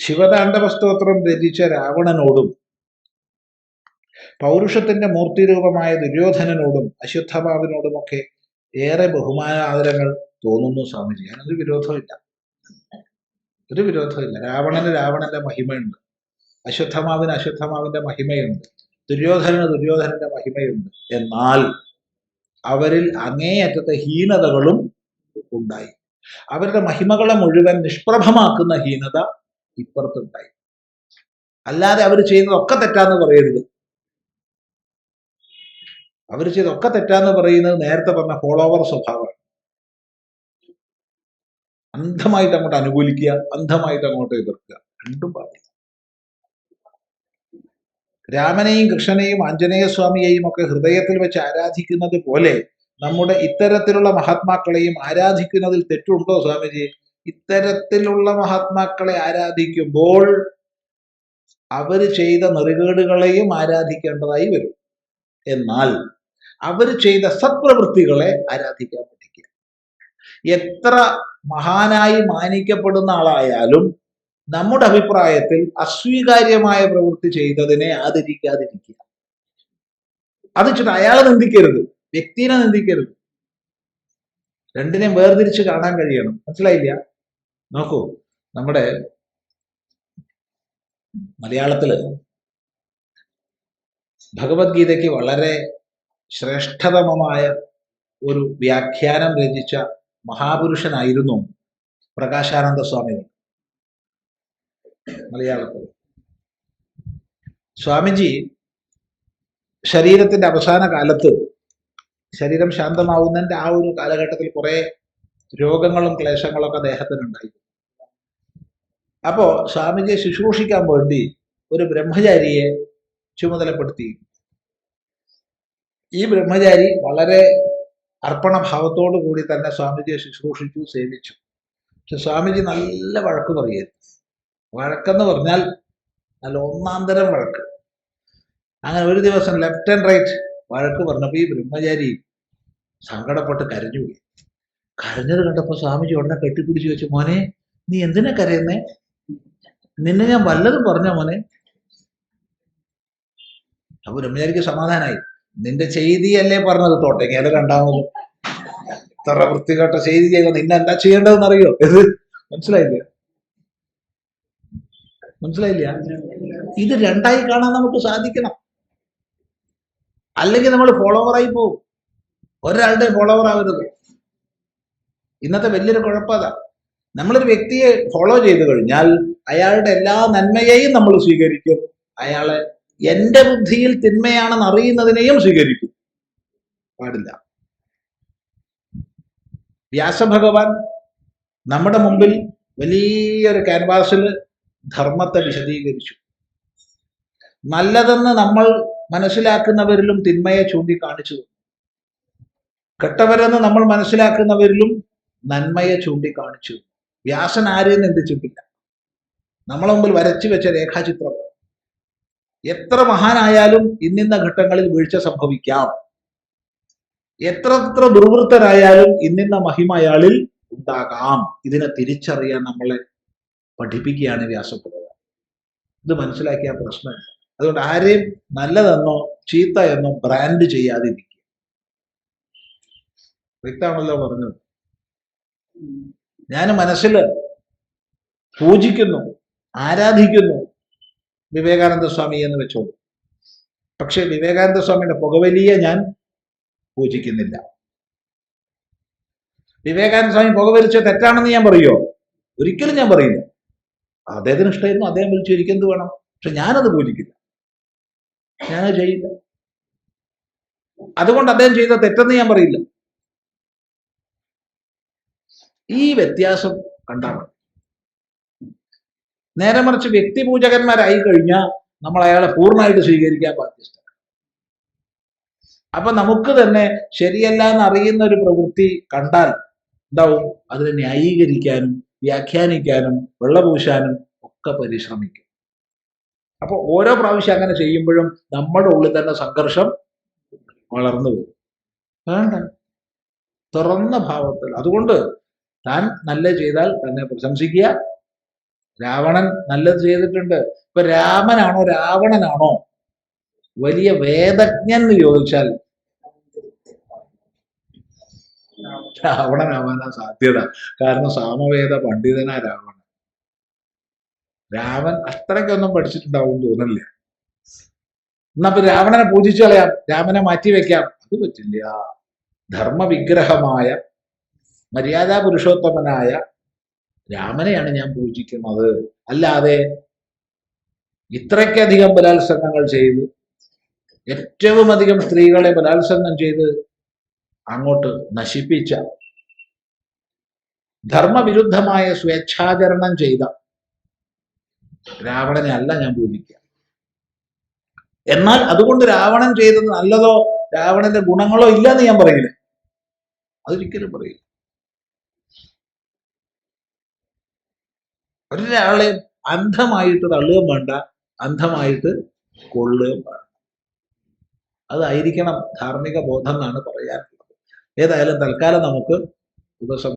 ശിവതാണ്ഡവ സ്തോത്രം രചിച്ച രാവണനോടും പൗരുഷത്തിന്റെ മൂർത്തിരൂപമായ ദുര്യോധനനോടും അശ്വത്ഥമാവിനോടുമൊക്കെ ഏറെ ബഹുമാന ആദരങ്ങൾ തോന്നുന്നു സ്വാമിജി. അതിനൊരു വിരോധമില്ല. ഒരു വിരോധമില്ല. രാവണന് രാവണന്റെ മഹിമയുണ്ട്. അശ്വത്ഥമാവിന് അശ്വത്ഥമാവിന്റെ മഹിമയുണ്ട്. ദുര്യോധനന് ദുര്യോധനന്റെ മഹിമയുണ്ട്. എന്നാൽ അവരിൽ അങ്ങേയറ്റത്തെ ഹീനതകളും ഉണ്ടായി. അവരുടെ മഹിമകളെ മുഴുവൻ നിഷ്പ്രഭമാക്കുന്ന ഹീനത ഇപ്പുറത്തുണ്ടായി. അല്ലാതെ അവർ ചെയ്യുന്നതൊക്കെ തെറ്റാന്ന് പറയരുത്. അവർ ചെയ്തൊക്കെ തെറ്റാന്ന് പറയുന്നത് നേരത്തെ പറഞ്ഞ ഫോളോവർ സ്വഭാവമാണ്. അന്ധമായിട്ട് അങ്ങോട്ട് അനുകൂലിക്കുക അന്ധമായിട്ട് അങ്ങോട്ട് എതിർക്കുക രണ്ടും പാടില്ല. രാമനെയും കൃഷ്ണനെയും ആഞ്ജനേയ സ്വാമിയെയും ഒക്കെ ഹൃദയത്തിൽ വെച്ച് ആരാധിക്കുന്നത് പോലെ നമ്മുടെ ഇത്തരത്തിലുള്ള മഹാത്മാക്കളെയും ആരാധിക്കുന്നതിൽ തെറ്റുണ്ടോ സ്വാമിജി? ഇത്തരത്തിലുള്ള മഹാത്മാക്കളെ ആരാധിക്കുമ്പോൾ അവർ ചെയ്ത നെറുകേടുകളെയും ആരാധിക്കേണ്ടതായി വരും. എന്നാൽ അവർ ചെയ്ത സത്പ്രവൃത്തികളെ ആരാധിക്കാൻ പഠിക്കുക എത്ര മഹാനായി മാനിക്കപ്പെടുന്ന ആളായാലും നമ്മുടെ അഭിപ്രായത്തിൽ അസ്വീകാര്യമായ പ്രവൃത്തി ചെയ്തതിനെ ആദരിക്കാതിരിക്കുക. അത് വെച്ചിട്ട് അയാളെ നിന്ദിക്കരുത്. വ്യക്തിനെ നിന്ദിക്കരുത്. രണ്ടിനെയും വേർതിരിച്ച് കാണാൻ കഴിയണം. മനസ്സിലായില്ല? നോക്കൂ നമ്മുടെ മലയാളത്തിൽ ഭഗവത്ഗീതയ്ക്ക് വളരെ ശ്രേഷ്ഠതമമായ ഒരു വ്യാഖ്യാനം രചിച്ച മഹാപുരുഷനായിരുന്നു പ്രകാശാനന്ദ സ്വാമികൾ മലയാളത്തിൽ. സ്വാമിജി ശരീരത്തിന്റെ അവസാന കാലത്ത് ശരീരം ശാന്തമാവുന്നതിന്റെ ആ ഒരു കാലഘട്ടത്തിൽ കുറെ രോഗങ്ങളും ക്ലേശങ്ങളും ക്ലേശങ്ങളൊക്കെ അദ്ദേഹത്തിനുണ്ടായി അപ്പോ സ്വാമിജിയെ ശുശ്രൂഷിക്കാൻ വേണ്ടി ഒരു ബ്രഹ്മചാരിയെ ചുമതലപ്പെടുത്തി. ഈ ബ്രഹ്മചാരി വളരെ അർപ്പണഭാവത്തോടു കൂടി തന്നെ സ്വാമിജിയെ ശുശ്രൂഷിച്ചു സേവിച്ചു. പക്ഷെ സ്വാമിജി നല്ല വഴക്ക് പറയുന്നു വഴക്കെന്ന് പറഞ്ഞാൽ നല്ല ഒന്നാം തരം വഴക്ക്. അങ്ങനെ ഒരു ദിവസം ലെഫ്റ്റ് ആൻഡ് റൈറ്റ് വഴക്ക് പറഞ്ഞപ്പോൾ ഈ ബ്രഹ്മചാരി സങ്കടപ്പെട്ട് കരഞ്ഞുപോയി കരഞ്ഞത് കണ്ടപ്പോൾ സ്വാമിജി ഉടനെ കെട്ടിപ്പിടിച്ച് വെച്ചു മോനെ നീ എന്തിനാ കരയുന്നേ? നിന്നെ ഞാൻ വല്ലതും പറഞ്ഞ മോനെ. അപ്പൊ ബ്രഹ്മചാരിക്ക് സമാധാനായി. നിന്റെ ചെയ്തിയല്ലേ പറഞ്ഞത് തോട്ടെങ്കിൽ രണ്ടാമത്. ഇത്ര വൃത്തികെട്ട ചെയ്തി ചെയ്യുക നിന്നെ എന്താ ചെയ്യേണ്ടതെന്ന് അറിയോ ഇത് മനസ്സിലായില്ല? മനസ്സിലായില്ല? ഇത് രണ്ടായി കാണാൻ നമുക്ക് സാധിക്കണം. അല്ലെങ്കിൽ നമ്മൾ ഫോളോവറായി പോകും ഒരാളുടെ ഫോളോവർ ആവരുത്. ഇന്നത്തെ വലിയൊരു കുഴപ്പതാ നമ്മളൊരു വ്യക്തിയെ ഫോളോ ചെയ്തു കഴിഞ്ഞാൽ അയാളുടെ എല്ലാ നന്മയെയും നമ്മൾ സ്വീകരിക്കും. അയാളെ എന്റെ ബുദ്ധിയിൽ തിന്മയാണെന്ന് അറിയുന്നതിനെയും സ്വീകരിക്കും. പാടില്ല. വ്യാസഭഗവാൻ നമ്മുടെ മുമ്പിൽ വലിയൊരു ക്യാൻവാസിൽ ധർമ്മത്തെ വിശദീകരിച്ചു. നല്ലതെന്ന് നമ്മൾ മനസ്സിലാക്കുന്നവരിലും തിന്മയെ ചൂണ്ടിക്കാണിച്ചു. കെട്ടവരെന്ന് നമ്മൾ മനസ്സിലാക്കുന്നവരിലും നന്മയെ ചൂണ്ടിക്കാണിച്ചു. വ്യാസൻ ആരെയും നിന്ദിച്ചിട്ടില്ല നമ്മളെ മുമ്പിൽ വരച്ചു വെച്ച രേഖാചിത്രം. എത്ര മഹാനായാലും ഇന്നിന്ന ഘട്ടങ്ങളിൽ വീഴ്ച സംഭവിക്കാം. എത്രത്ര എത്ര ദുർവൃത്തരായാലും ഇന്നിന്ന മഹിമ അയാളിൽ ഉണ്ടാകാം. ഇതിനെ തിരിച്ചറിയാൻ നമ്മളെ പഠിപ്പിക്കുകയാണ് വ്യാസപ്രഭ ഇത് മനസ്സിലാക്കിയ പ്രശ്നമില്ല അതുകൊണ്ട് ആരെയും നല്ലതെന്നോ ചീത്ത എന്നോ ബ്രാൻഡ് ചെയ്യാതിരിക്കുക. വ്യക്തമാണല്ലോ പറഞ്ഞത്. ഞാൻ മനസ്സിൽ പൂജിക്കുന്നു ആരാധിക്കുന്നു വിവേകാനന്ദ സ്വാമി എന്ന് വെച്ചോളൂ. പക്ഷെ വിവേകാനന്ദ സ്വാമിയുടെ പുകവലിയെ ഞാൻ പൂജിക്കുന്നില്ല. വിവേകാനന്ദ സ്വാമി പുകവലിച്ച തെറ്റാണെന്ന് ഞാൻ പറയുമോ ഒരിക്കലും ഞാൻ പറയില്ല അദ്ദേഹത്തിന് ഇഷ്ടമായിരുന്നു അദ്ദേഹം വിളിച്ചു എനിക്കെന്ത് വേണം? പക്ഷെ ഞാനത് പൂജിക്കില്ല. ഞാനത് ചെയ്യില്ല. അതുകൊണ്ട് അദ്ദേഹം ചെയ്ത തെറ്റെന്ന് ഞാൻ പറയില്ല. ഈ വ്യത്യാസം കണ്ടാണ്. നേരെ മറിച്ച് വ്യക്തിപൂജകന്മാരായി കഴിഞ്ഞാൽ നമ്മൾ അയാളെ പൂർണമായിട്ട് സ്വീകരിക്കാൻ ബാധ്യസ്ഥ അപ്പൊ നമുക്ക് തന്നെ ശരിയല്ല എന്ന് അറിയുന്ന ഒരു പ്രവൃത്തി കണ്ടാൽ ഉണ്ടാവും അതിനെ ന്യായീകരിക്കാനും വ്യാഖ്യാനിക്കാനും വെള്ളപൂശാനും ഒക്കെ പരിശ്രമിക്കും. അപ്പൊ ഓരോ പ്രാവശ്യം അങ്ങനെ ചെയ്യുമ്പോഴും നമ്മുടെ ഉള്ളിൽ തന്നെ സംഘർഷം വളർന്നു വരും. വേണ്ട. തുറന്ന ഭാവത്തിൽ. അതുകൊണ്ട് താൻ നല്ല ചെയ്താൽ തന്നെ പ്രശംസിക്കുക. രാവണൻ നല്ലത് ചെയ്തിട്ടുണ്ട്. ഇപ്പൊ രാമനാണോ രാവണനാണോ? വലിയ വേദജ്ഞൻ എന്ന് ചോദിച്ചാൽ രാവണനാവാനാ സാധ്യത. കാരണം സാമവേദ പണ്ഡിതനാ രാവണൻ. രാവൺ അത്രയ്ക്കൊന്നും പഠിച്ചിട്ടുണ്ടാവും തോന്നില്ല എന്നാ ഇപ്പൊ രാവണനെ പൂജിച്ചു കളയാം. രാമനെ മാറ്റി വെക്കാം. അത് പറ്റില്ല. ധർമ്മവിഗ്രഹമായ മര്യാദാ പുരുഷോത്തമനായ രാമനെയാണ് ഞാൻ പൂജിക്കുന്നത്. അല്ലാതെ ഇത്രയ്ക്കധികം ബലാത്സംഗങ്ങൾ ചെയ്ത് ഏറ്റവും അധികം സ്ത്രീകളെ ബലാത്സംഗം ചെയ്ത് അങ്ങോട്ട് നശിപ്പിച്ച. ധർമ്മവിരുദ്ധമായ സ്വേച്ഛാചരണം ചെയ്ത രാവണനെ അല്ല ഞാൻ പൂജിക്കുക. എന്നാൽ അതുകൊണ്ട് രാവണൻ ചെയ്തത് നല്ലതോ രാവണന്റെ ഗുണങ്ങളോ ഇല്ല എന്ന് ഞാൻ പറയില്ല. അതൊരിക്കലും പറയില്ല. ഒരാളെ അന്ധമായിട്ട് തള്ളുകയും വേണ്ട അന്ധമായിട്ട് കൊള്ളുകയും വേണ്ട. അതായിരിക്കണം ധാർമ്മിക ബോധം എന്നാണ് പറയാറുള്ളത് ഏതായാലും തൽക്കാലം നമുക്ക് ഉപസം